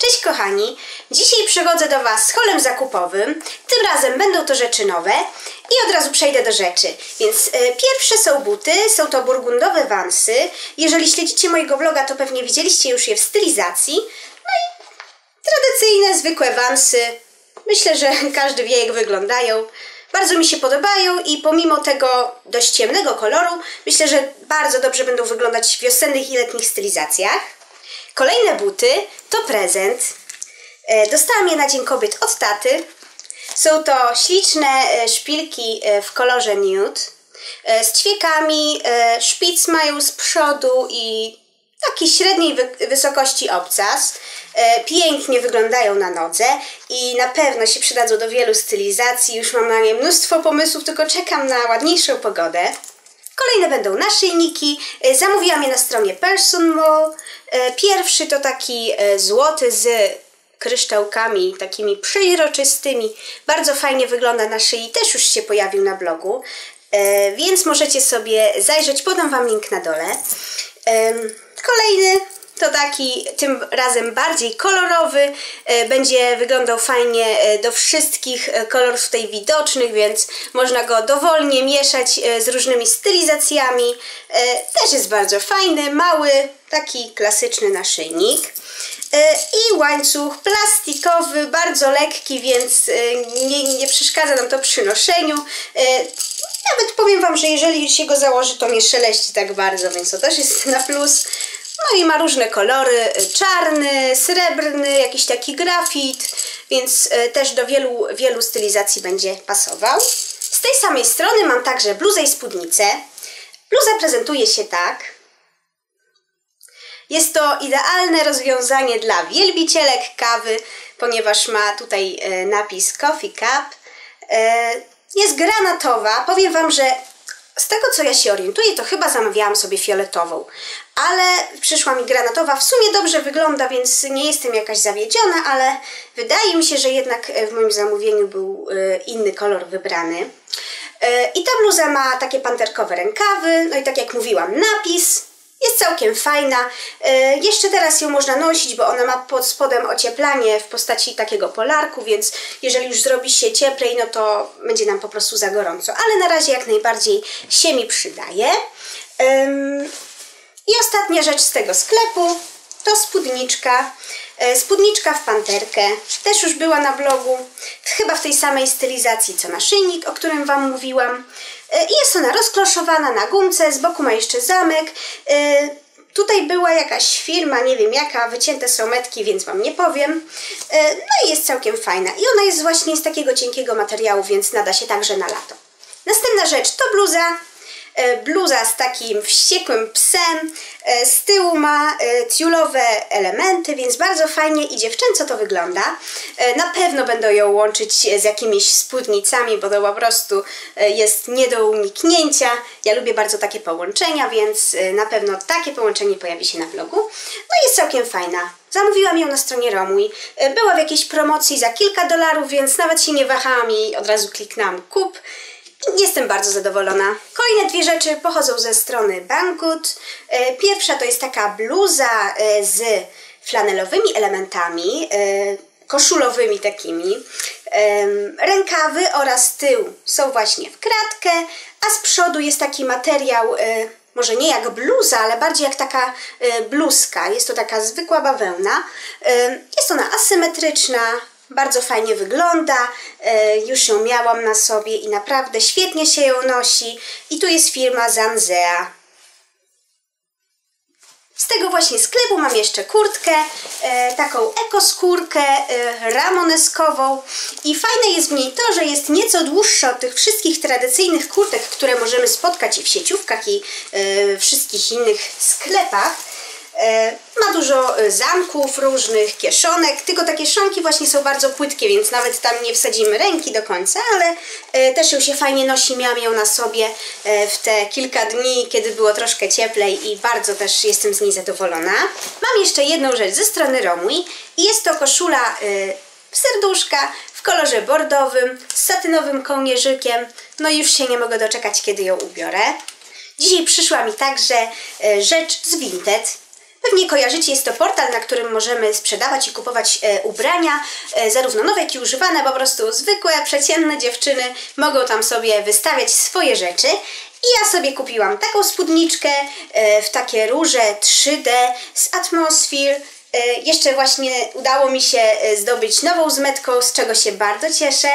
Cześć kochani, dzisiaj przychodzę do Was z holem zakupowym. Tym razem będą to rzeczy nowe i od razu przejdę do rzeczy. Więc e, pierwsze są buty, są to burgundowe wansy. Jeżeli śledzicie mojego vloga, to pewnie widzieliście już je w stylizacji. No i tradycyjne, zwykłe wansy. Myślę, że każdy wie jak wyglądają. Bardzo mi się podobają i pomimo tego dość ciemnego koloru, myślę, że bardzo dobrze będą wyglądać w wiosennych i letnich stylizacjach. Kolejne buty to prezent. E, Dostałam je na Dzień Kobiet od taty. Są to śliczne e, szpilki e, w kolorze nude z ćwiekami. Szpic mają z przodu i taki średniej wy- wysokości obcas. Pięknie wyglądają na nodze i na pewno się przydadzą do wielu stylizacji. Już mam na nie mnóstwo pomysłów, tylko czekam na ładniejszą pogodę. Kolejne będą naszyjniki. E, Zamówiłam je na stronie Person Mall. E, Pierwszy to taki e, złoty z kryształkami takimi przeźroczystymi. Bardzo fajnie wygląda na szyi, też już się pojawił na blogu. Więc możecie sobie zajrzeć, podam Wam link na dole. Kolejny to taki tym razem bardziej kolorowy, e, będzie wyglądał fajnie e, do wszystkich e, kolorów tutaj widocznych, więc można go dowolnie mieszać z różnymi stylizacjami. Też jest bardzo fajny, mały, taki klasyczny naszyjnik. I łańcuch plastikowy, bardzo lekki, więc nie, nie przeszkadza nam to przy noszeniu. Nawet powiem Wam, że jeżeli się go założy, to nie szeleści tak bardzo, więc to też jest na plus. No i ma różne kolory, e, czarny, srebrny, jakiś taki grafit, więc e, też do wielu, wielu stylizacji będzie pasował. Z tej samej strony mam także bluzę i spódnicę. Bluza prezentuje się tak. Jest to idealne rozwiązanie dla wielbicielek kawy, ponieważ ma tutaj e, napis Coffee Cup. Jest granatowa. Powiem Wam, że z tego co ja się orientuję, to chyba zamawiałam sobie fioletową, ale przyszła mi granatowa. W sumie dobrze wygląda, więc nie jestem jakaś zawiedziona, ale wydaje mi się, że jednak e, w moim zamówieniu był e, inny kolor wybrany. E, I ta bluza ma takie panterkowe rękawy, no i tak jak mówiłam, napis. Jest całkiem fajna. E, Jeszcze teraz ją można nosić, bo ona ma pod spodem ocieplanie w postaci takiego polarku, więc jeżeli już zrobi się cieplej, no to będzie nam po prostu za gorąco. Ale na razie jak najbardziej się mi przydaje. I ostatnia rzecz z tego sklepu to spódniczka. E, Spódniczka w panterkę. Też już była na blogu. Chyba w tej samej stylizacji co naszyjnik, o którym Wam mówiłam. Jest ona rozkloszowana na gumce. Z boku ma jeszcze zamek. E, Tutaj była jakaś firma, nie wiem jaka, wycięte są metki, więc Wam nie powiem. E, No i jest całkiem fajna. I ona jest właśnie z takiego cienkiego materiału, więc nada się także na lato. Następna rzecz to bluza. E, Bluza z takim wściekłym psem. E, Z tyłu ma e, tiulowe elementy, więc bardzo fajnie i dziewczęco to wygląda. Na pewno będę ją łączyć z jakimiś spódnicami, bo to po prostu jest nie do uniknięcia. Ja lubię bardzo takie połączenia, więc na pewno takie połączenie pojawi się na blogu. No i jest całkiem fajna. Zamówiłam ją na stronie Romuj. Była w jakiejś promocji za kilka dolarów, więc nawet się nie wahałam i od razu kliknęłam kup. Jestem bardzo zadowolona. Kolejne dwie rzeczy pochodzą ze strony Banggood. E, Pierwsza to jest taka bluza e, z flanelowymi elementami, e, koszulowymi takimi. Rękawy oraz tył są właśnie w kratkę, a z przodu jest taki materiał, może nie jak bluza, ale bardziej jak taka bluzka. Jest to taka zwykła bawełna. Jest ona asymetryczna, bardzo fajnie wygląda, e, już ją miałam na sobie i naprawdę świetnie się ją nosi. I tu jest firma Zanzea. Z tego właśnie sklepu mam jeszcze kurtkę, e, taką ekoskórkę e, ramoneskową i fajne jest w niej to, że jest nieco dłuższa od tych wszystkich tradycyjnych kurtek, które możemy spotkać i w sieciówkach i wszystkich innych sklepach. E, Ma dużo e, zamków różnych, kieszonek, tylko te kieszonki właśnie są bardzo płytkie, więc nawet tam nie wsadzimy ręki do końca, ale e, też ją się fajnie nosi, miałam ją na sobie w te kilka dni, kiedy było troszkę cieplej i bardzo też jestem z niej zadowolona. Mam jeszcze jedną rzecz ze strony Romui i jest to koszula serduszka w kolorze bordowym z satynowym kołnierzykiem, no już się nie mogę doczekać, kiedy ją ubiorę. Dzisiaj przyszła mi także rzecz z Vinted. Pewnie kojarzycie, jest to portal, na którym możemy sprzedawać i kupować e, ubrania, e, zarówno nowe, jak i używane, po prostu zwykłe, przeciętne dziewczyny mogą tam sobie wystawiać swoje rzeczy. I ja sobie kupiłam taką spódniczkę e, w takie róże 3D z Atmosphere. E, jeszcze właśnie udało mi się zdobyć nową zmetką, z czego się bardzo cieszę.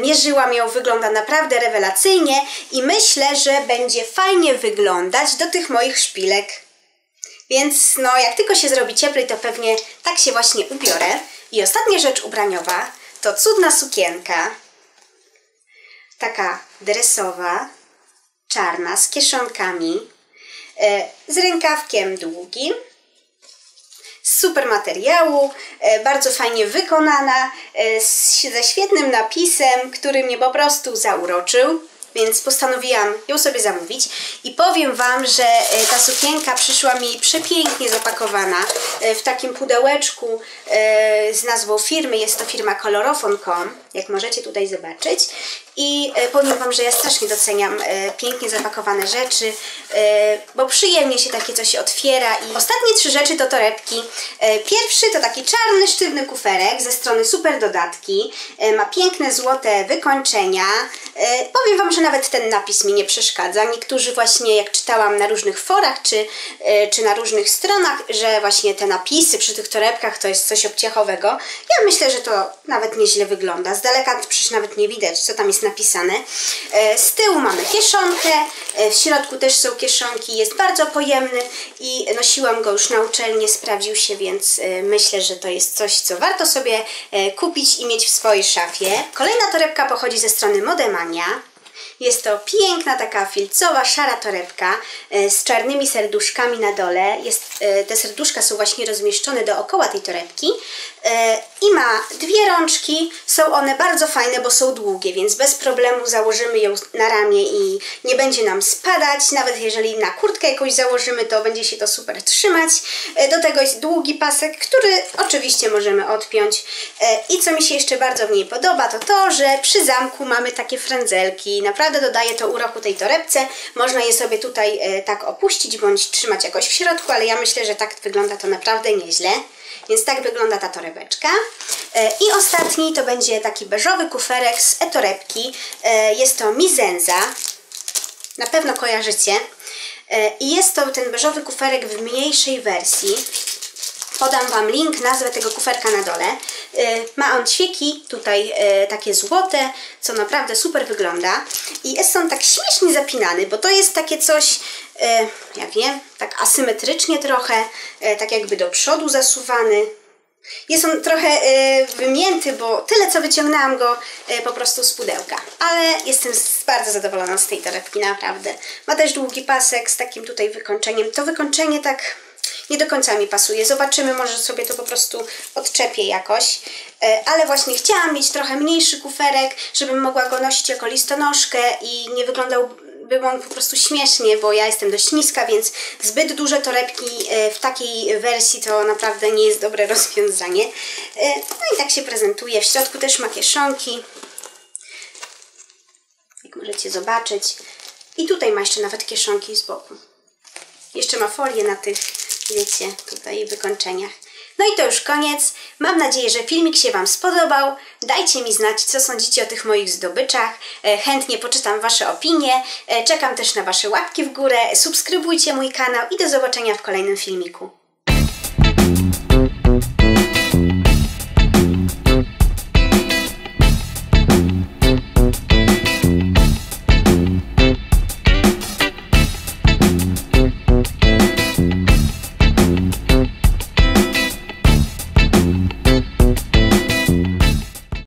Mierzyłam ją, wygląda naprawdę rewelacyjnie i myślę, że będzie fajnie wyglądać do tych moich szpilek. Więc no, jak tylko się zrobi cieplej, to pewnie tak się właśnie ubiorę. I ostatnia rzecz ubraniowa to cudna sukienka. Taka dresowa, czarna, z kieszonkami, e, z rękawkiem długim. Super materiału, e, bardzo fajnie wykonana, e, ze świetnym napisem, który mnie po prostu zauroczył więc postanowiłam ją sobie zamówić i powiem Wam, że e, ta sukienka przyszła mi przepięknie zapakowana e, w takim pudełeczku e, z nazwą firmy, jest to firma Colorofon.com, jak możecie tutaj zobaczyć i powiem Wam, że ja strasznie doceniam pięknie zapakowane rzeczy, bo przyjemnie się takie coś otwiera i ostatnie trzy rzeczy to torebki. Pierwszy to taki czarny, sztywny kuferek ze strony Super Dodatki, ma piękne złote wykończenia, powiem Wam, że nawet ten napis mi nie przeszkadza. Niektórzy właśnie, jak czytałam na różnych forach, czy, e, czy na różnych stronach, że właśnie te napisy przy tych torebkach to jest coś obciechowego. Ja myślę, że to nawet nieźle wygląda. Z daleka przecież nawet nie widać, co tam jest napisane. E, z tyłu mamy kieszonkę, e, w środku też są kieszonki, jest bardzo pojemny i nosiłam go już na uczelnię, sprawdził się, więc myślę, że to jest coś, co warto sobie kupić i mieć w swojej szafie. Kolejna torebka pochodzi ze strony Modemania. Jest to piękna taka filcowa, szara torebka e, z czarnymi serduszkami na dole. Jest, e, te serduszka są właśnie rozmieszczone dookoła tej torebki e, i ma dwie rączki. Są one bardzo fajne, bo są długie, więc bez problemu założymy ją na ramię i nie będzie nam spadać. Nawet jeżeli na kurtkę jakąś założymy, to będzie się to super trzymać. Do tego jest długi pasek, który oczywiście możemy odpiąć. I co mi się jeszcze bardzo w niej podoba, to to, że przy zamku mamy takie frędzelki. Naprawdę naprawdę dodaje to uroku tej torebce. Można je sobie tutaj e, tak opuścić bądź trzymać jakoś w środku, ale ja myślę, że tak wygląda to naprawdę nieźle. Więc tak wygląda ta torebeczka. E, I ostatni to będzie taki beżowy kuferek z e-torebki. E, jest to Mizenza. Na pewno kojarzycie. I jest to ten beżowy kuferek w mniejszej wersji. Podam Wam link, nazwę tego kuferka na dole. Ma on ćwieki, tutaj takie złote, co naprawdę super wygląda. I jest on tak śmiesznie zapinany, bo to jest takie coś, y, ja wiem, tak asymetrycznie trochę, tak jakby do przodu zasuwany. Jest on trochę wymięty, bo tyle co wyciągnęłam go po prostu z pudełka. Ale jestem bardzo zadowolona z tej torebki, naprawdę. Ma też długi pasek z takim tutaj wykończeniem. To wykończenie tak nie do końca mi pasuje. Zobaczymy, może sobie to po prostu odczepię jakoś. E, ale właśnie chciałam mieć trochę mniejszy kuferek, żebym mogła go nosić jako listonoszkę i nie wyglądał by on po prostu śmiesznie, bo ja jestem dość niska, więc zbyt duże torebki e, w takiej wersji to naprawdę nie jest dobre rozwiązanie. E, no i tak się prezentuje. W środku też ma kieszonki. Jak możecie zobaczyć. I tutaj ma jeszcze nawet kieszonki z boku. Jeszcze ma folię na tych wiecie, tutaj wykończeniach. No i to już koniec. Mam nadzieję, że filmik się Wam spodobał. Dajcie mi znać, co sądzicie o tych moich zdobyczach. E, chętnie poczytam Wasze opinie. E, czekam też na Wasze łapki w górę. Subskrybujcie mój kanał i do zobaczenia w kolejnym filmiku.